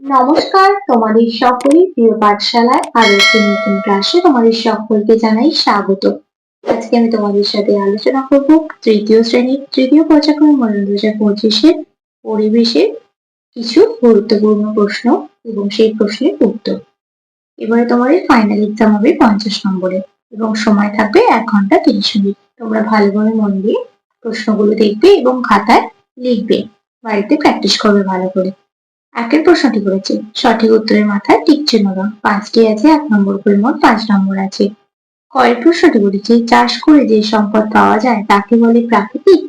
নমস্কার, তোমাদের সকলের প্রিয় পাঠশালায় আরও একটি নতুন ক্লাসে তোমাদের সকলকে জানাই স্বাগত। আজকে আমি তোমাদের সাথে আলোচনা করব তৃতীয় শ্রেণির তৃতীয় পর্যায়ক্রম মূল্যায়ন দু হাজার পঁচিশের পরিবেশের কিছু গুরুত্বপূর্ণ প্রশ্ন এবং সেই প্রশ্নের উত্তর। এবারে তোমাদের ফাইনাল এক্সাম হবে পঞ্চাশ নম্বরে এবং সময় থাকবে এক ঘণ্টা তিরিশ মিনিট। তোমরা ভালোভাবে মন দিয়ে প্রশ্নগুলো দেখবে এবং খাতায় লিখবে। বাড়িতে প্র্যাকটিস করবে ভালো করে। একের প্রশ্নটি করেছে সঠিক উত্তরের মাথায় টিক চিহ্ন দাও। পাঁচটি আছে, এক নম্বর করে মোট পাঁচ নম্বর আছে। কয়ের প্রশ্নটি বলেছে চাষ করে যে সম্পদ পাওয়া যায় তাকে বলে প্রাকৃতিক,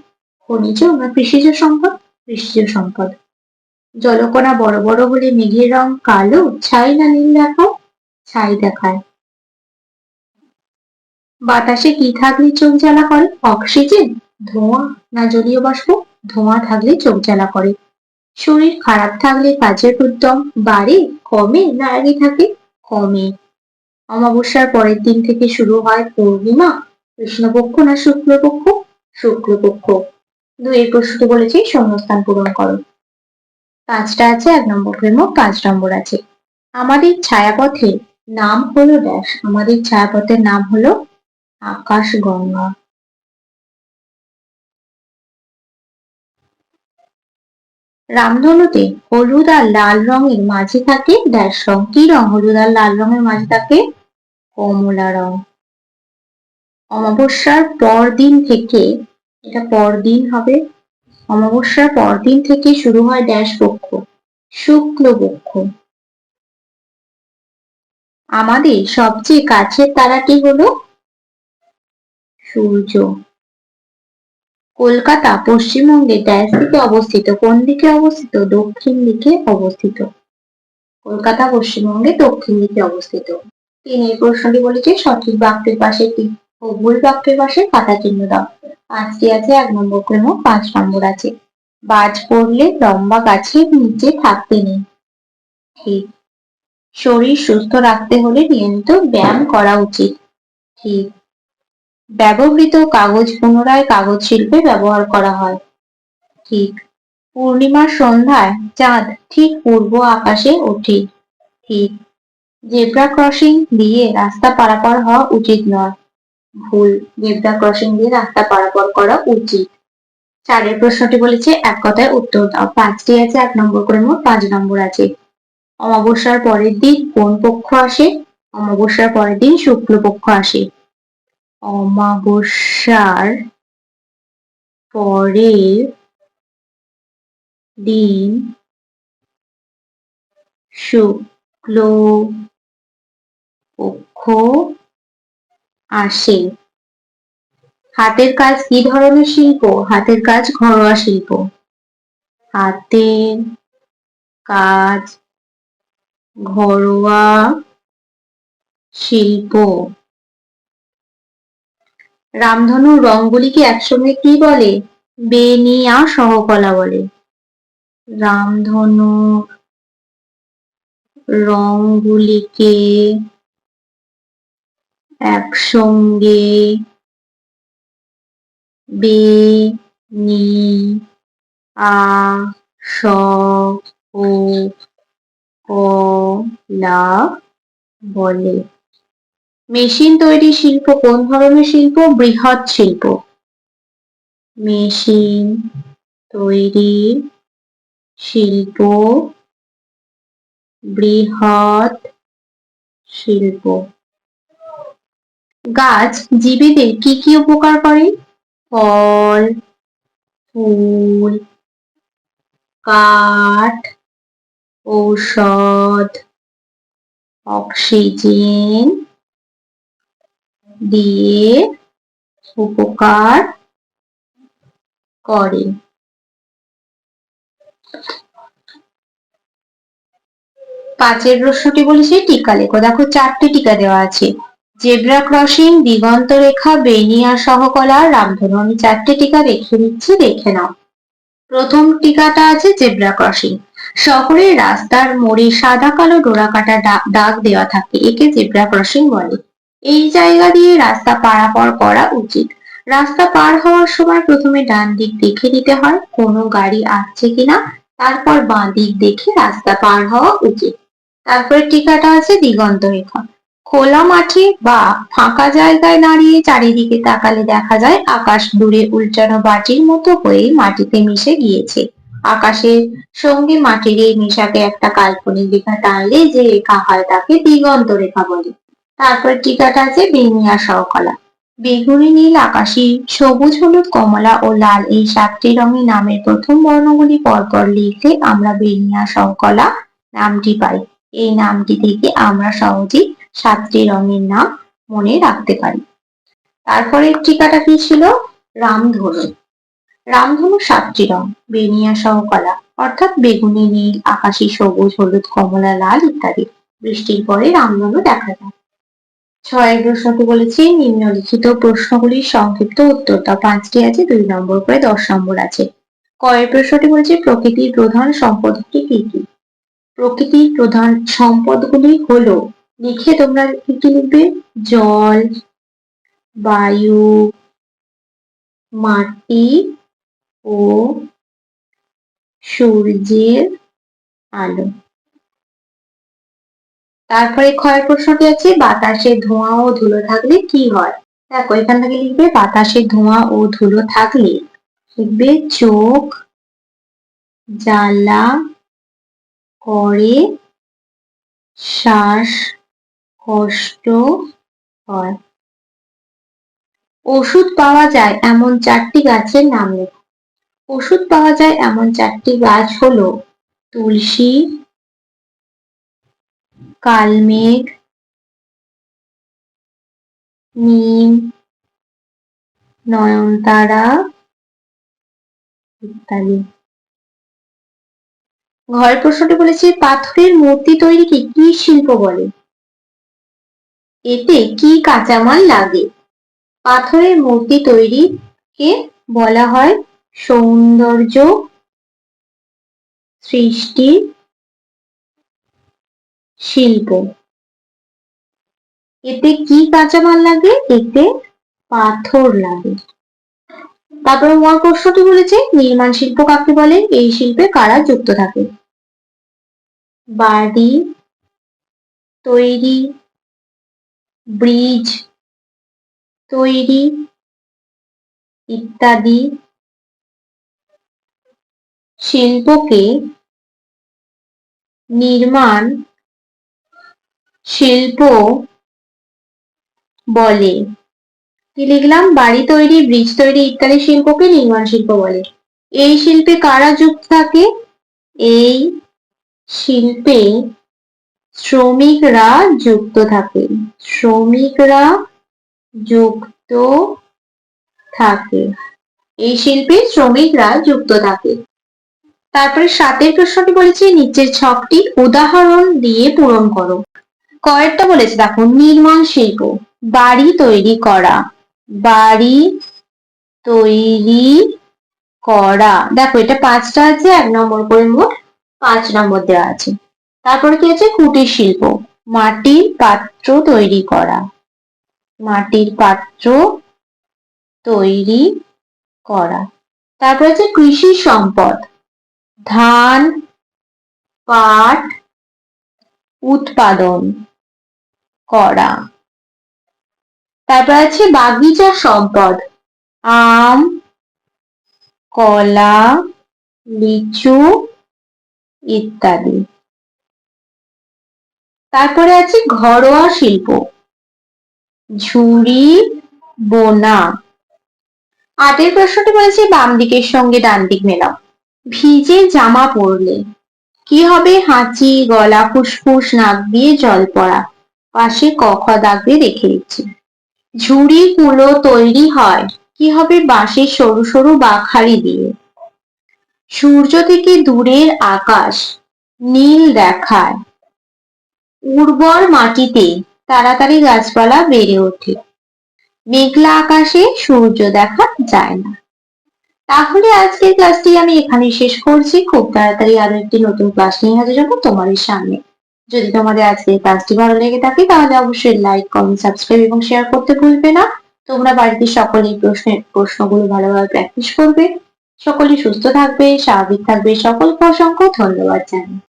খনিজ না কৃষিজ সম্পদ কৃষিজ সম্পদ। জলকণা বড় বড় হলে মেঘের রং কালো, ছাই না নীল দেখায় ছাই দেখায়। বাতাসে কি থাকলে চোখ জ্বালা করে? অক্সিজেন? ধোঁয়া? না জলীয় বাষ্প? ধোঁয়া থাকলে চোখ জ্বালা করে। শরীর খারাপ থাকলে কাজের উদ্যম বাড়ে? কমে না আগে থাকে? কমে। অমাবস্যার পরের দিন থেকে শুরু হয় পূর্ণিমা। কৃষ্ণপক্ষ না শুক্লপক্ষ? শুক্লপক্ষ। দুই প্রশ্নটি বলেছি শূন্যস্থান পূরণ করো। পাঁচটা আছে, এক নম্বর প্রেম পাঁচ নম্বর আছে। আমাদের ছায়াপথে নাম হলো ড্যাশ। আমাদের ছায়াপথের নাম হলো আকাশ রামধনুতে হলুদ আর লাল রঙের মাঝে থাকে ড্যাশ রং কি রং? হলুদ আর লাল রঙের মাঝে থাকে কমলা রং। অমাবস্যার পরদিন থেকে, এটা পরদিন হবে, অমাবস্যার পরদিন থেকে শুরু হয় ড্যাশ পক্ষ শুক্ল পক্ষ আমাদের সবচেয়ে কাছের তারাটি হলো সূর্য। কলকাতা পশ্চিমবঙ্গের ড্যাশ দিকে অবস্থিত, কোন দিকে অবস্থিত? দক্ষিণ দিকে অবস্থিত। কলকাতা পশ্চিমবঙ্গে দক্ষিণ দিকে অবস্থিত। তিনি এই প্রশ্নটি বলেছে সঠিক বাক্যের পাশে একটি ও ভুল বাক্যের পাশে কাটা চিহ্ন দাও। পাঁচটি আছে, এক নম্বর করে মোট পাঁচ নম্বর আছে। বাজ পড়লে লম্বা গাছের নিচে থাকতে নেই। ঠিক। শরীর সুস্থ রাখতে হলে নিয়মিত ব্যায়াম করা উচিত। ঠিক। ব্যবহৃত কাগজ পুনরায় কাগজ শিল্পে ব্যবহার করা হয়। ঠিক পূর্ণিমার সন্ধ্যায় চাঁদ ঠিক পূর্ব আকাশে ওঠে। ঠিক জেব্রা ক্রসিং দিয়ে রাস্তা পারাপার হওয়া উচিত নয়। ভুল জেব্রা ক্রসিং দিয়ে রাস্তা পারাপার করা উচিত। চারের প্রশ্নটি বলেছে, এক কথায় উত্তর দাও। পাঁচটি আছে, এক নম্বর করে মোট পাঁচ নম্বর আছে। অমাবস্যার পরের দিন কোন পক্ষ আসে? অমাবস্যার পরের দিন শুক্ল পক্ষ আসে। অমাবস্যার পরের দিন শুক্ল পক্ষ আসে। হাতের কাজ কি ধরনের শিল্প? হাতের কাজ ঘরোয়া শিল্প। হাতের কাজ ঘরোয়া শিল্প। রামধনুর রংগুলিকে একসঙ্গে কি বলে? বেনিয়া সহকলা বলে। রামধনু রংগুলিকে একসঙ্গে বে নি আ স ও কলা বলে। মেশিন তৈরি শিল্প কোন ধরনের শিল্প? বৃহৎ শিল্প। মেশিন তৈরি শিল্প, বৃহৎ শিল্প। গাছ জীবীদের কি কি উপকার করে? ফল, ফুল, কাঠ, ঔষধ, অক্সিজেন দিয়ে উপকার করে। পাঁচের প্রশ্নটি বলেছে, টিকা লেখো। দেখো, চারটে টিকা দেওয়া আছে। জেব্রা ক্রসিং, দিগন্ত রেখা, বেনিয়া সহকলা, রামধনু। আমি চারটে টিকা রেখে নিচ্ছি দেখে নাও। প্রথম টিকাটা আছে জেব্রা ক্রসিং। শহরের রাস্তার মোড়ে সাদা কালো ডোরা কাটা দাগ দেওয়া থাকে। একে জেব্রা ক্রসিং বলে। এই জায়গা দিয়ে রাস্তা পারাপার করা উচিত। রাস্তা পার হওয়ার সময় প্রথমে ডান দিক দেখে নিতে হয়, কোনো গাড়ি আসছে কিনা, তারপর বাঁ দিক দেখে রাস্তা পার হওয়া উচিত। তারপরে টিকাটা আছে দিগন্ত রেখা। খোলা মাঠে বা ফাঁকা জায়গায় দাঁড়িয়ে চারিদিকে তাকালে দেখা যায়, আকাশ দূরে উল্টানো বাটির মতো হয়ে মাটিতে মিশে গিয়েছে। আকাশের সঙ্গে মাটির এই মেশাকে একটা কাল্পনিক রেখা টানলে যে রেখা হয় তাকে দিগন্ত রেখা বলে। তারপর টিকাটা আছে? বেনিয়া সহকলা বেগুনি, নীল, আকাশি, সবুজ, হলুদ, কমলা ও লাল এই সাতটি রঙের নামের প্রথম বর্ণগুলি পরপর লিখলে আমরা বেনিয়া সহকলা নামটি পাই। এই নামটি থেকে আমরা সহজেই সাতটি রঙের নাম মনে রাখতে পারি। তারপরে টিকাটা কি ছিল? রামধনু। রামধনু সাতটি রং বেনিয়া সহকলা অর্থাৎ বেগুনি, নীল, আকাশি, সবুজ, হলুদ, কমলা, লাল ইত্যাদি। বৃষ্টির পরে রামধনু দেখা যায়। ছয়ের প্রশ্নটি বলেছি, নিম্নলিখিত প্রশ্নগুলির সংক্ষিপ্ত উত্তর। তা পাঁচটি আছে, দুই নম্বর করে দশ নম্বর আছে। কয়ের প্রশ্নটি বলেছে, প্রকৃতির প্রধান সম্পদটি কি কি? প্রকৃতির প্রধান সম্পদগুলি হলো, লিখে তোমরা কি কি লিখবে? জল, বায়ু, মাটি ও সূর্যের আলো। তারপরে ক্ষয় প্রশ্নটি আছে বাতাসে ধোঁয়া ও ধুলো থাকলে কি হয়? দেখো, এখান থেকে লিখবে বাতাসে ধোঁয়া ও ধুলো থাকলে। লিখবে, চোখ জ্বালা করে, শ্বাস কষ্ট হয়। ওষুধ পাওয়া যায় এমন চারটি গাছের নাম লেখো। ওষুধ পাওয়া যায় এমন চারটি গাছ হলো তুলসী কালমেঘ নিম, নয়নতারা ইত্যাদি। ঘর প্রশ্নটি বলেছে, পাথরের মূর্তি তৈরিকে কি শিল্প বলে? এতে কি কাঁচামাল লাগে? পাথরের মূর্তি তৈরিকে বলা হয় সৌন্দর্য সৃষ্টি শিল্প। এতে কি কাঁচামাল লাগে? এতে পাথর লাগে। তারপরে আমার প্রশ্নটি বলেছে, নির্মাণ শিল্প কাকে বলে? এই শিল্পে কারা যুক্ত থাকে? বাড়ি, তৈরি, ব্রিজ, তৈরি ইত্যাদি। শিল্পকে নির্মাণ শিল্প বলে। কি লিখলাম? বাড়ি তৈরি ব্রিজ তৈরি ইত্যাদি শিল্পকে নির্মাণ শিল্প বলে। এই শিল্পে কারা যুক্ত থাকে? এই শিল্পে শ্রমিকরা যুক্ত থাকে। শ্রমিকরা যুক্ত থাকে। এই শিল্পে শ্রমিকরা যুক্ত থাকে। তারপরে সাতের প্রশ্নটি বলেছে, নিচের ছকটি উদাহরণ দিয়ে পূরণ করো। কয়েকটা বলেছে, দেখো, নির্মাণ শিল্প, বাড়ি তৈরি করা, বাড়ি তৈরি করা। দেখো, এটা পাঁচটা আছে, এক নম্বর করে মোট পাঁচ নম্বর দেওয়া আছে। তারপরে কি আছে? কুটির শিল্প, মাটির পাত্র তৈরি করা, মাটির পাত্র তৈরি করা। তারপর আছে কৃষি সম্পদ, ধান, পাট, উৎপাদন। করা। তারপর আছে বাগিচা সম্পদ। আম, কলা, লিচু ইত্যাদি। তারপরে আছে ঘরোয়া শিল্প। ঝুড়ি, বোনা। আটের প্রশ্নটি বলেছে বাম দিকের সঙ্গে ডান দিক মেলাও। ভিজে জামা পরলে কি হবে? হাঁচি, গলা ফুসফুস, নাক দিয়ে জল পড়া। পাশে ক খ দাগ দিয়ে রেখে দিচ্ছি। ঝুড়ি, কুলো তৈরি হয়, কি হবে বাঁশের সরু সরু বাখারি দিয়ে? সূর্য থেকে দূরের আকাশ নীল দেখায়। উর্বর মাটিতে তাড়াতাড়ি গাছপালা বেড়ে ওঠে। মেঘলা আকাশে সূর্য দেখা যায় না। তাহলে আজকের ক্লাসটি আমি এখানে শেষ করছি। খুব তাড়াতাড়ি আরও একটি নতুন ক্লাস নিয়ে হাজির হব তোমাদের সামনে। যদি তোমাদের আজকে এই কাজটি ভালো লেগে থাকে, তাহলে অবশ্যই লাইক কমেন্ট সাবস্ক্রাইব এবং শেয়ার করতে ভুলবে না। তোমরা বাড়িতে সকলেই প্রশ্নের প্রশ্নগুলো ভালোভাবে প্র্যাকটিস করবে। সকলে সুস্থ থাকবে, স্বাভাবিক থাকবে। সকলকে অসংখ্য ধন্যবাদ জানাই।